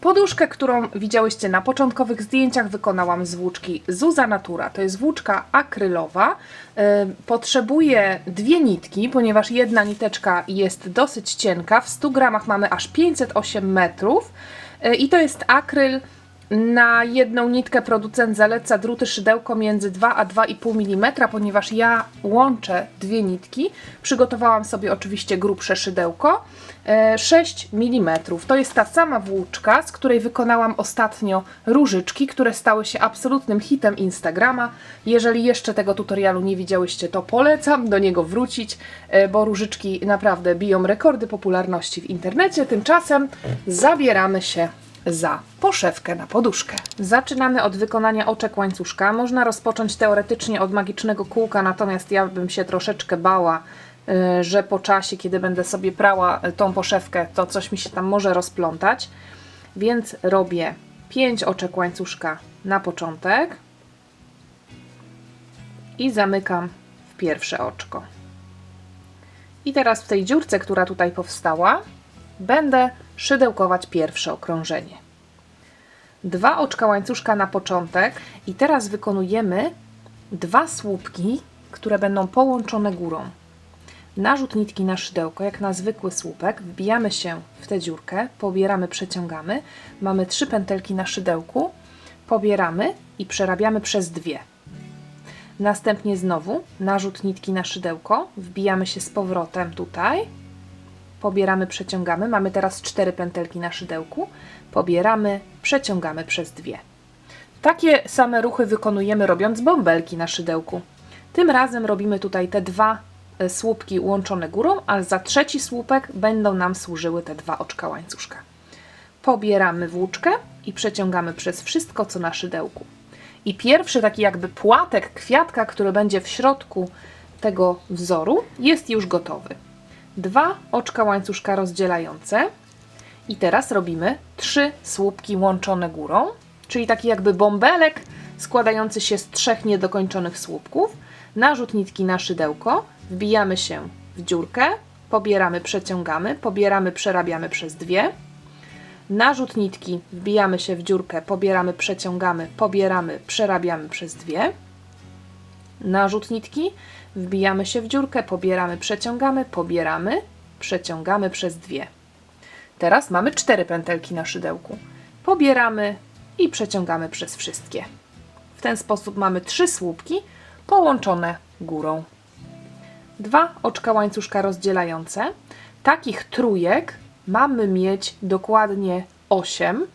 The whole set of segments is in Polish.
Poduszkę, którą widziałyście na początkowych zdjęciach, wykonałam z włóczki Zuza Natura. To jest włóczka akrylowa. Potrzebuje dwie nitki, ponieważ jedna niteczka jest dosyć cienka. W 100 gramach mamy aż 508 metrów. E, I to jest akryl. Na jedną nitkę producent zaleca druty szydełko między 2 a 2,5 mm, ponieważ ja łączę dwie nitki. Przygotowałam sobie oczywiście grubsze szydełko. E, 6 mm. To jest ta sama włóczka, z której wykonałam ostatnio różyczki, które stały się absolutnym hitem Instagrama. Jeżeli jeszcze tego tutorialu nie widziałyście, to polecam do niego wrócić, e, bo różyczki naprawdę biją rekordy popularności w internecie. Tymczasem zabieramy się za poszewkę na poduszkę. Zaczynamy od wykonania oczek łańcuszka. Można rozpocząć teoretycznie od magicznego kółka, natomiast ja bym się troszeczkę bała, y, że po czasie, kiedy będę sobie prała y, tą poszewkę, to coś mi się tam może rozplątać. Więc robię 5 oczek łańcuszka na początek i zamykam w pierwsze oczko. I teraz w tej dziurce, która tutaj powstała, będę szydełkować pierwsze okrążenie. Dwa oczka łańcuszka na początek i teraz wykonujemy dwa słupki, które będą połączone górą. Narzut nitki na szydełko, jak na zwykły słupek, wbijamy się w tę dziurkę, pobieramy, przeciągamy. Mamy trzy pętelki na szydełku, pobieramy i przerabiamy przez dwie. Następnie znowu narzut nitki na szydełko, wbijamy się z powrotem tutaj, pobieramy, przeciągamy. Mamy teraz cztery pętelki na szydełku, pobieramy, przeciągamy przez dwie. Takie same ruchy wykonujemy robiąc bąbelki na szydełku. Tym razem robimy tutaj te dwa e, słupki łączone górą, a za trzeci słupek będą nam służyły te dwa oczka łańcuszka. Pobieramy włóczkę i przeciągamy przez wszystko, co na szydełku. I pierwszy taki jakby płatek kwiatka, który będzie w środku tego wzoru, jest już gotowy. Dwa oczka łańcuszka rozdzielające. I teraz robimy trzy słupki łączone górą, czyli taki jakby bąbelek składający się z trzech niedokończonych słupków. Narzut nitki na szydełko, wbijamy się w dziurkę, pobieramy, przeciągamy, pobieramy, przerabiamy przez dwie. Narzut nitki, wbijamy się w dziurkę, pobieramy, przeciągamy, pobieramy, przerabiamy przez dwie. Narzut nitki, wbijamy się w dziurkę, pobieramy, przeciągamy, pobieramy, przeciągamy przez dwie. Teraz mamy cztery pętelki na szydełku. Pobieramy i przeciągamy przez wszystkie. W ten sposób mamy trzy słupki połączone górą. Dwa oczka łańcuszka rozdzielające. Takich trójek mamy mieć dokładnie 8,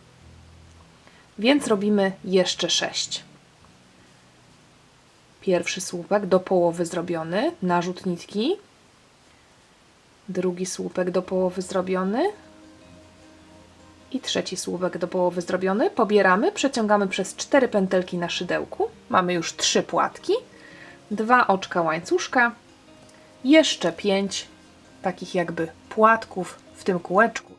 więc robimy jeszcze 6. Pierwszy słupek do połowy zrobiony, narzut nitki. Drugi słupek do połowy zrobiony. I trzeci słupek do połowy zrobiony. Pobieramy, przeciągamy przez cztery pętelki na szydełku. Mamy już trzy płatki. Dwa oczka łańcuszka. Jeszcze pięć takich jakby płatków w tym kółeczku.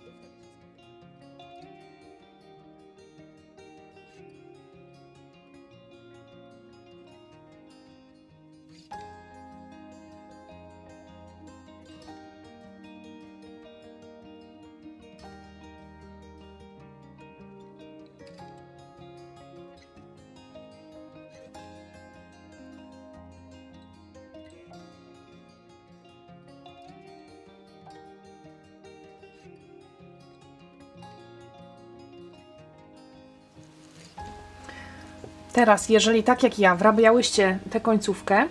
Teraz, jeżeli tak jak ja wrabiałyście tę końcówkę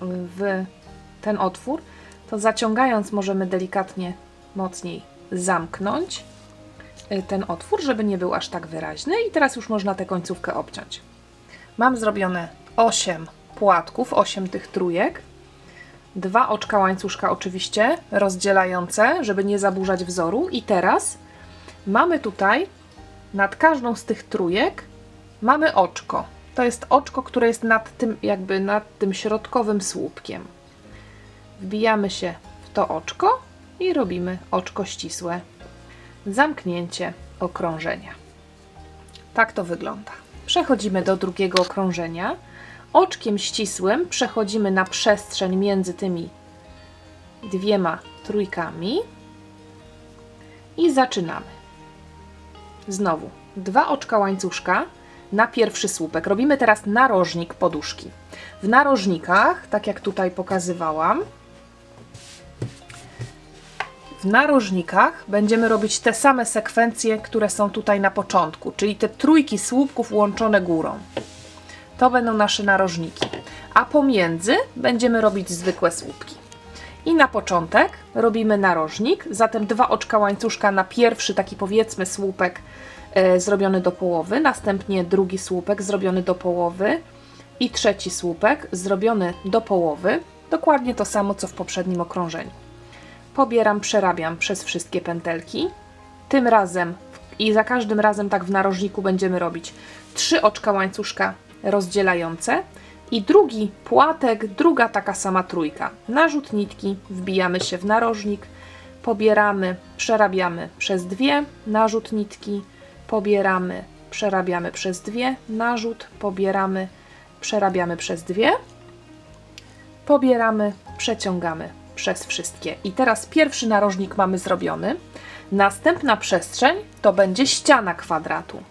w ten otwór, to zaciągając możemy delikatnie mocniej zamknąć y, ten otwór, żeby nie był aż tak wyraźny. I teraz już można tę końcówkę obciąć. Mam zrobione 8 płatków, 8 tych trójek, dwa oczka łańcuszka oczywiście rozdzielające, żeby nie zaburzać wzoru. I teraz mamy tutaj nad każdą z tych trójek mamy oczko. To jest oczko, które jest nad tym, jakby nad tym środkowym słupkiem. Wbijamy się w to oczko i robimy oczko ścisłe. Zamknięcie okrążenia. Tak to wygląda. Przechodzimy do drugiego okrążenia. Oczkiem ścisłym przechodzimy na przestrzeń między tymi dwiema trójkami i zaczynamy. znowu dwa oczka łańcuszka na pierwszy słupek. Robimy teraz narożnik poduszki. W narożnikach, tak jak tutaj pokazywałam, w narożnikach będziemy robić te same sekwencje, które są tutaj na początku, czyli te trójki słupków łączone górą. To będą nasze narożniki. A pomiędzy będziemy robić zwykłe słupki. I na początek robimy narożnik, zatem dwa oczka łańcuszka na pierwszy taki powiedzmy słupek zrobiony do połowy, następnie drugi słupek zrobiony do połowy i trzeci słupek zrobiony do połowy. Dokładnie to samo co w poprzednim okrążeniu. Pobieram, przerabiam przez wszystkie pętelki. Tym razem i za każdym razem tak w narożniku będziemy robić trzy oczka łańcuszka rozdzielające i drugi płatek, druga taka sama trójka. Narzut nitki, wbijamy się w narożnik, pobieramy, przerabiamy przez dwie, narzut nitki, pobieramy, przerabiamy przez dwie, narzut, pobieramy, przerabiamy przez dwie, pobieramy, przeciągamy przez wszystkie. I teraz pierwszy narożnik mamy zrobiony. Następna przestrzeń to będzie ściana kwadratu.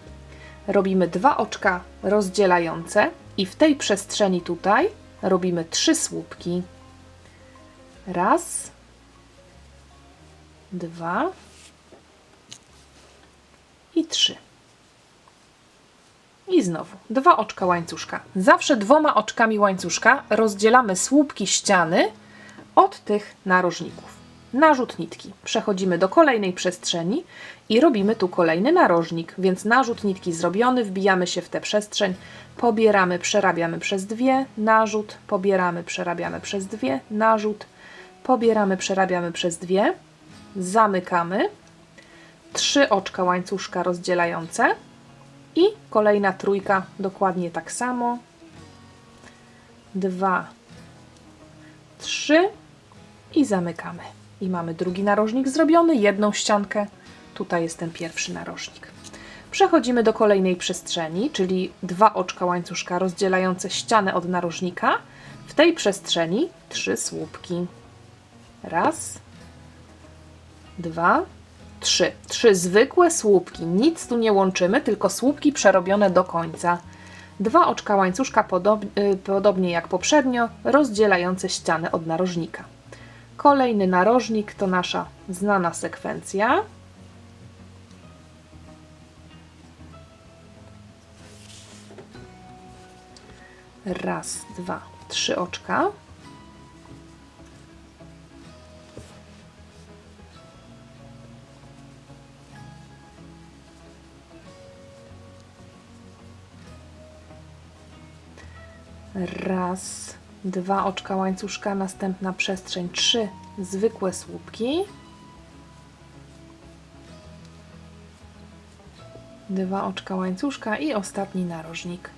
Robimy dwa oczka rozdzielające i w tej przestrzeni tutaj robimy trzy słupki. Raz, dwa i trzy. I znowu dwa oczka łańcuszka. Zawsze dwoma oczkami łańcuszka rozdzielamy słupki ściany od tych narożników. Narzut nitki. Przechodzimy do kolejnej przestrzeni i robimy tu kolejny narożnik, więc narzut nitki zrobiony, wbijamy się w tę przestrzeń, pobieramy, przerabiamy przez dwie, narzut, pobieramy, przerabiamy przez dwie, narzut, pobieramy, przerabiamy przez dwie, zamykamy, trzy oczka łańcuszka rozdzielające i kolejna trójka dokładnie tak samo, dwa, trzy i zamykamy. I mamy drugi narożnik zrobiony, jedną ściankę. Tutaj jest ten pierwszy narożnik. Przechodzimy do kolejnej przestrzeni, czyli dwa oczka łańcuszka rozdzielające ścianę od narożnika. W tej przestrzeni trzy słupki. Raz, dwa, trzy. Trzy zwykłe słupki. Nic tu nie łączymy, tylko słupki przerobione do końca. Dwa oczka łańcuszka, podob, y, podobnie jak poprzednio, rozdzielające ścianę od narożnika. Kolejny narożnik to nasza znana sekwencja. Raz, dwa, trzy oczka. Raz, dwa oczka łańcuszka, następna przestrzeń, trzy zwykłe słupki. Dwa oczka łańcuszka i ostatni narożnik.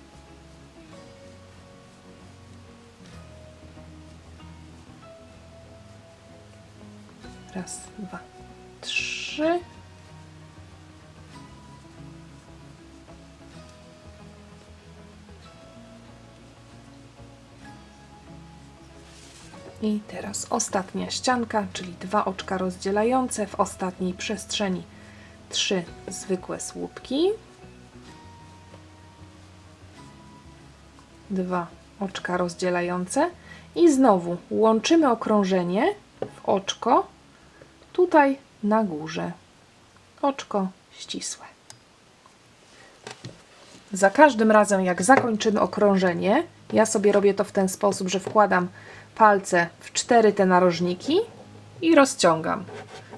Raz, dwa, trzy. I teraz ostatnia ścianka, czyli dwa oczka rozdzielające w ostatniej przestrzeni trzy zwykłe słupki. Dwa oczka rozdzielające i znowu łączymy okrążenie w oczko tutaj na górze. Oczko ścisłe. Za każdym razem, jak zakończymy okrążenie, ja sobie robię to w ten sposób, że wkładam palce w cztery te narożniki i rozciągam,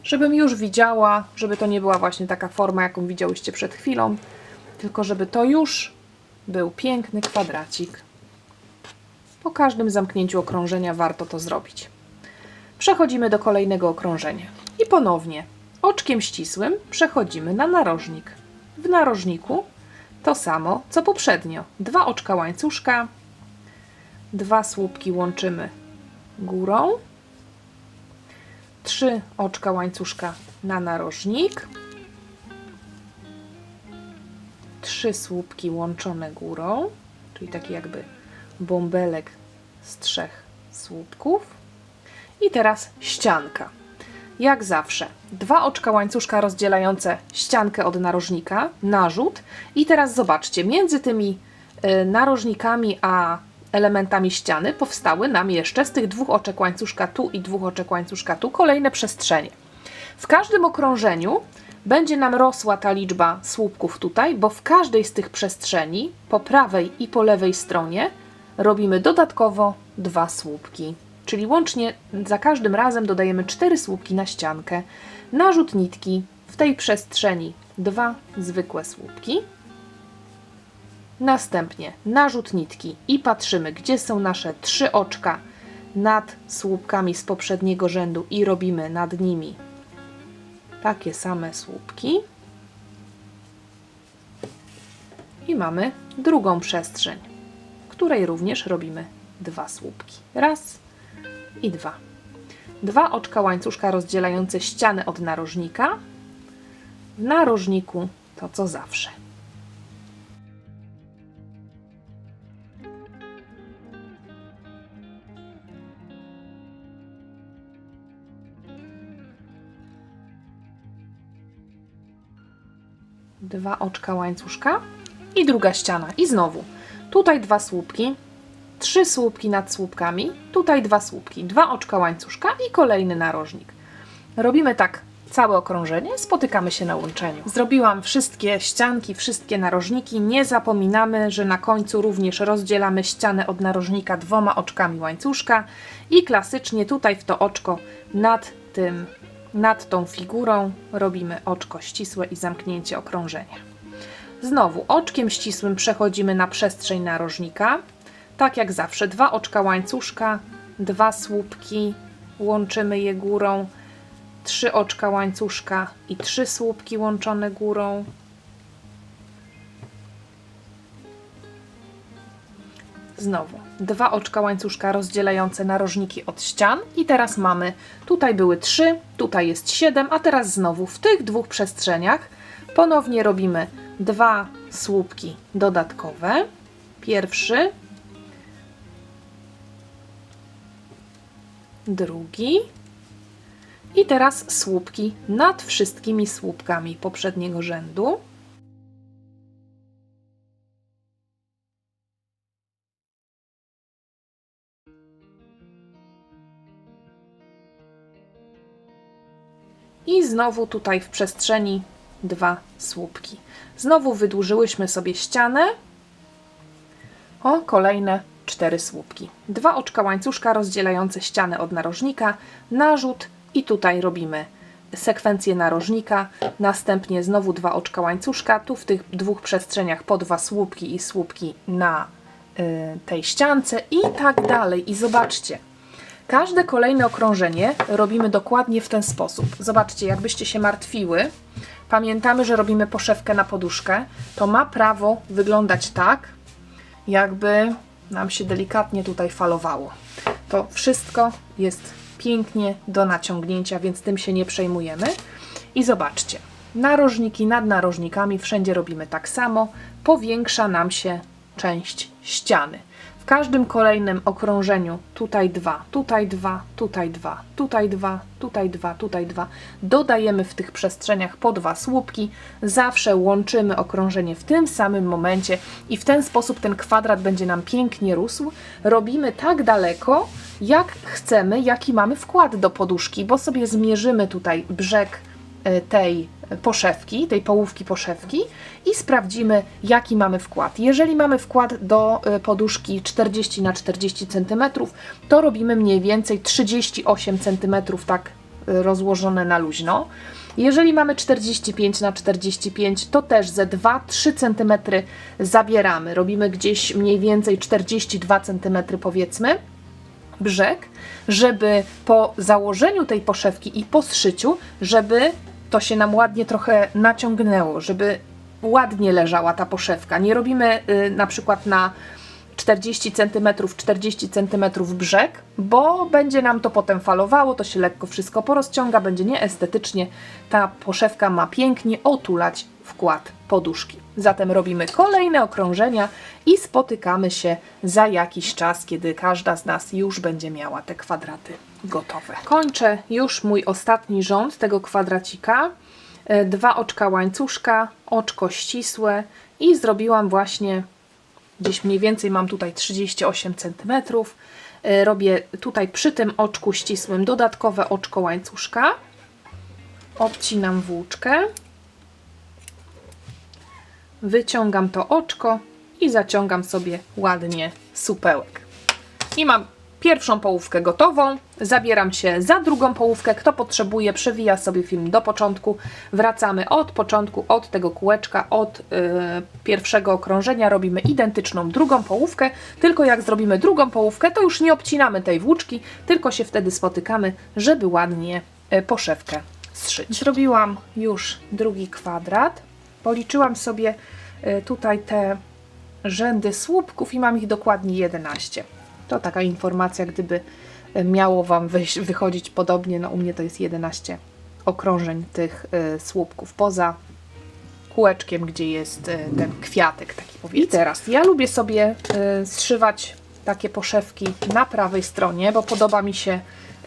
żebym już widziała, żeby to nie była właśnie taka forma, jaką widziałyście przed chwilą, tylko żeby to już był piękny kwadracik. Po każdym zamknięciu okrążenia warto to zrobić. Przechodzimy do kolejnego okrążenia. I ponownie oczkiem ścisłym przechodzimy na narożnik. W narożniku to samo co poprzednio. Dwa oczka łańcuszka, dwa słupki łączymy górą, trzy oczka łańcuszka na narożnik, trzy słupki łączone górą, czyli taki jakby bąbelek z trzech słupków. I teraz ścianka. jak zawsze, dwa oczka łańcuszka rozdzielające ściankę od narożnika, narzut i teraz zobaczcie, między tymi y, narożnikami a elementami ściany powstały nam jeszcze z tych dwóch oczek łańcuszka tu i dwóch oczek łańcuszka tu kolejne przestrzenie. W każdym okrążeniu będzie nam rosła ta liczba słupków tutaj, bo w każdej z tych przestrzeni, po prawej i po lewej stronie, robimy dodatkowo dwa słupki. Czyli łącznie za każdym razem dodajemy cztery słupki na ściankę. Narzut nitki w tej przestrzeni dwa zwykłe słupki. Następnie narzut nitki i patrzymy, gdzie są nasze trzy oczka nad słupkami z poprzedniego rzędu i robimy nad nimi takie same słupki. I mamy drugą przestrzeń, której również robimy dwa słupki. Raz i dwa. Dwa oczka łańcuszka rozdzielające ścianę od narożnika. W narożniku to co zawsze. Dwa oczka łańcuszka i druga ściana. I znowu, tutaj dwa słupki, trzy słupki nad słupkami, tutaj dwa słupki, dwa oczka łańcuszka i kolejny narożnik. Robimy tak całe okrążenie, spotykamy się na łączeniu. Zrobiłam wszystkie ścianki, wszystkie narożniki. Nie zapominamy, że na końcu również rozdzielamy ścianę od narożnika dwoma oczkami łańcuszka i klasycznie tutaj w to oczko nad tym nad tą figurą robimy oczko ścisłe i zamknięcie okrążenia. Znowu oczkiem ścisłym przechodzimy na przestrzeń narożnika. Tak jak zawsze, dwa oczka łańcuszka, dwa słupki, łączymy je górą, trzy oczka łańcuszka i trzy słupki łączone górą. Znowu. Dwa oczka łańcuszka rozdzielające narożniki od ścian. I teraz mamy, tutaj były trzy, tutaj jest siedem, a teraz znowu w tych dwóch przestrzeniach ponownie robimy dwa słupki dodatkowe. Pierwszy, drugi. I teraz słupki nad wszystkimi słupkami poprzedniego rzędu. Znowu tutaj w przestrzeni dwa słupki. Znowu wydłużyłyśmy sobie ścianę. O, kolejne cztery słupki. Dwa oczka łańcuszka rozdzielające ścianę od narożnika, narzut i tutaj robimy sekwencję narożnika, następnie znowu dwa oczka łańcuszka, tu w tych dwóch przestrzeniach po dwa słupki i słupki na y, tej ściance i tak dalej. I zobaczcie, Każde kolejne okrążenie robimy dokładnie w ten sposób. Zobaczcie, jakbyście się martwiły, pamiętamy, że robimy poszewkę na poduszkę, to ma prawo wyglądać tak, jakby nam się delikatnie tutaj falowało. To wszystko jest pięknie do naciągnięcia, więc tym się nie przejmujemy. I zobaczcie, narożniki nad narożnikami wszędzie robimy tak samo, powiększa nam się część ściany. W każdym kolejnym okrążeniu tutaj dwa, tutaj dwa, tutaj dwa, tutaj dwa, tutaj dwa, tutaj dwa. Dodajemy w tych przestrzeniach po dwa słupki. Zawsze łączymy okrążenie w tym samym momencie i w ten sposób ten kwadrat będzie nam pięknie rósł. Robimy tak daleko, jak chcemy, jaki mamy wkład do poduszki, bo sobie zmierzymy tutaj brzeg tej poszewki, tej połówki poszewki i sprawdzimy, jaki mamy wkład. Jeżeli mamy wkład do y, poduszki 40 na 40 cm, to robimy mniej więcej 38 cm, tak y, rozłożone na luźno. Jeżeli mamy 45 na 45, to też ze 2-3 cm zabieramy. Robimy gdzieś mniej więcej 42 cm powiedzmy brzeg, żeby po założeniu tej poszewki i po zszyciu, żeby to się nam ładnie trochę naciągnęło, żeby ładnie leżała ta poszewka. Nie robimy y, na przykład na 40 cm, 40 cm brzeg, bo będzie nam to potem falowało, to się lekko wszystko porozciąga, będzie nieestetycznie. Ta poszewka ma pięknie otulać wkład poduszki. Zatem robimy kolejne okrążenia i spotykamy się za jakiś czas, kiedy każda z nas już będzie miała te kwadraty gotowe. Kończę już mój ostatni rząd tego kwadracika. E, Dwa oczka łańcuszka, oczko ścisłe i zrobiłam właśnie gdzieś mniej więcej mam tutaj 38 cm. E, Robię tutaj przy tym oczku ścisłym dodatkowe oczko łańcuszka. Odcinam włóczkę. Wyciągam to oczko i zaciągam sobie ładnie supełek. I mam pierwszą połówkę gotową. Zabieram się za drugą połówkę. Kto potrzebuje, przewija sobie film do początku. Wracamy od początku, od tego kółeczka, od yy, pierwszego okrążenia. Robimy identyczną drugą połówkę. Tylko jak zrobimy drugą połówkę, to już nie obcinamy tej włóczki, tylko się wtedy spotykamy, żeby ładnie yy, poszewkę zszyć. Zrobiłam już drugi kwadrat. Policzyłam sobie y, tutaj te rzędy słupków i mam ich dokładnie 11. To taka informacja, gdyby y, miało Wam wychodzić podobnie, no u mnie to jest 11 okrążeń tych y, słupków poza kółeczkiem, gdzie jest y, ten kwiatek taki powiedzmy. I teraz ja lubię sobie zszywać takie poszewki na prawej stronie, bo podoba mi się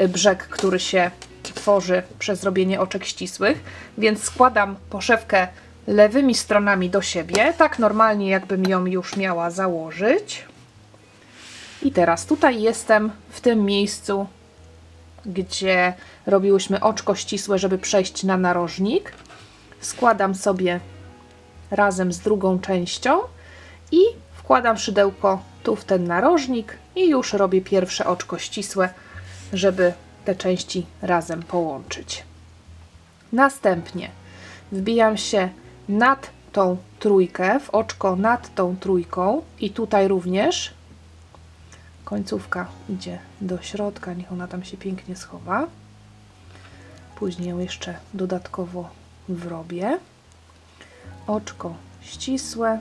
brzeg, który się tworzy przez robienie oczek ścisłych, więc składam poszewkę lewymi stronami do siebie, tak normalnie jakbym ją już miała założyć. I teraz tutaj jestem w tym miejscu, gdzie robiłyśmy oczko ścisłe, żeby przejść na narożnik. Składam sobie razem z drugą częścią i wkładam szydełko tu w ten narożnik i już robię pierwsze oczko ścisłe, żeby te części razem połączyć. Następnie wbijam się nad tą trójkę, w oczko nad tą trójką i tutaj również końcówka idzie do środka, niech ona tam się pięknie schowa. Później ją jeszcze dodatkowo wrobię. Oczko ścisłe.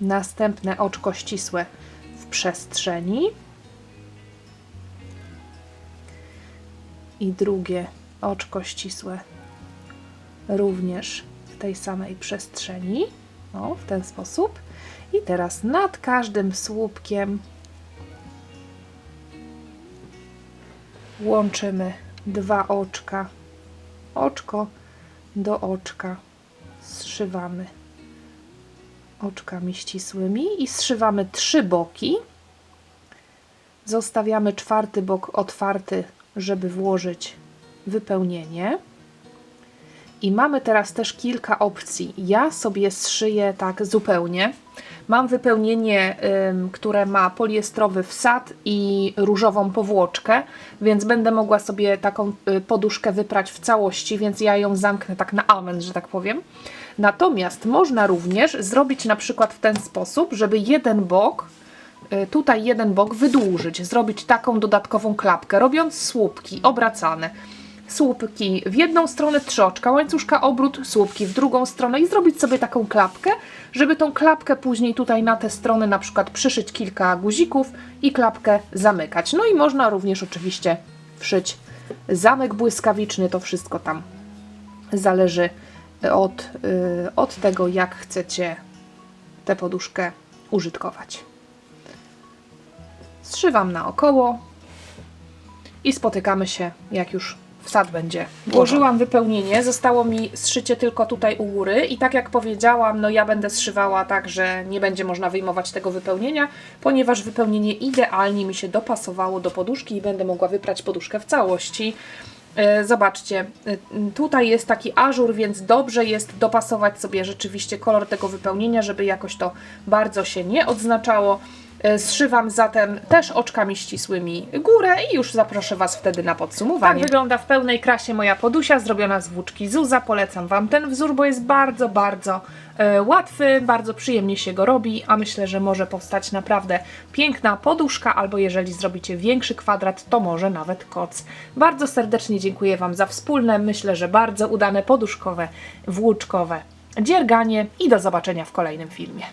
Następne oczko ścisłe w przestrzeni. I drugie oczko ścisłe również tej samej przestrzeni. O, w ten sposób. I teraz nad każdym słupkiem łączymy dwa oczka. Oczko do oczka zszywamy oczkami ścisłymi i zszywamy trzy boki. Zostawiamy czwarty bok otwarty, żeby włożyć wypełnienie. I mamy teraz też kilka opcji. Ja sobie zszyję tak zupełnie. Mam wypełnienie, które ma poliestrowy wsad i różową powłoczkę, więc będę mogła sobie taką y, poduszkę wyprać w całości, więc ja ją zamknę tak na amen, że tak powiem. Natomiast można również zrobić na przykład w ten sposób, żeby jeden bok, y, tutaj jeden bok wydłużyć, zrobić taką dodatkową klapkę, robiąc słupki obracane słupki w jedną stronę, trzy oczka, łańcuszka, obrót, słupki w drugą stronę i zrobić sobie taką klapkę, żeby tą klapkę później tutaj na te strony na przykład przyszyć kilka guzików i klapkę zamykać. No i można również oczywiście wszyć zamek błyskawiczny, to wszystko tam zależy od, yy, od tego, jak chcecie tę poduszkę użytkować. Zszywam naokoło i spotykamy się, jak już wsad będzie. Włożyłam wypełnienie, zostało mi zszycie tylko tutaj u góry i tak jak powiedziałam, no ja będę zszywała tak, że nie będzie można wyjmować tego wypełnienia, ponieważ wypełnienie idealnie mi się dopasowało do poduszki i będę mogła wyprać poduszkę w całości. E, Zobaczcie, e, tutaj jest taki ażur, więc dobrze jest dopasować sobie rzeczywiście kolor tego wypełnienia, żeby jakoś to bardzo się nie odznaczało. E, Zszywam zatem też oczkami ścisłymi górę i już zaproszę Was wtedy na podsumowanie. Tak wygląda w pełnej krasie moja podusia, zrobiona z włóczki Zuza. Polecam Wam ten wzór, bo jest bardzo, bardzo e, łatwy, bardzo przyjemnie się go robi, a myślę, że może powstać naprawdę piękna poduszka, albo jeżeli zrobicie większy kwadrat, to może nawet koc. Bardzo serdecznie dziękuję Wam za wspólne, myślę, że bardzo udane poduszkowe, włóczkowe dzierganie i do zobaczenia w kolejnym filmie.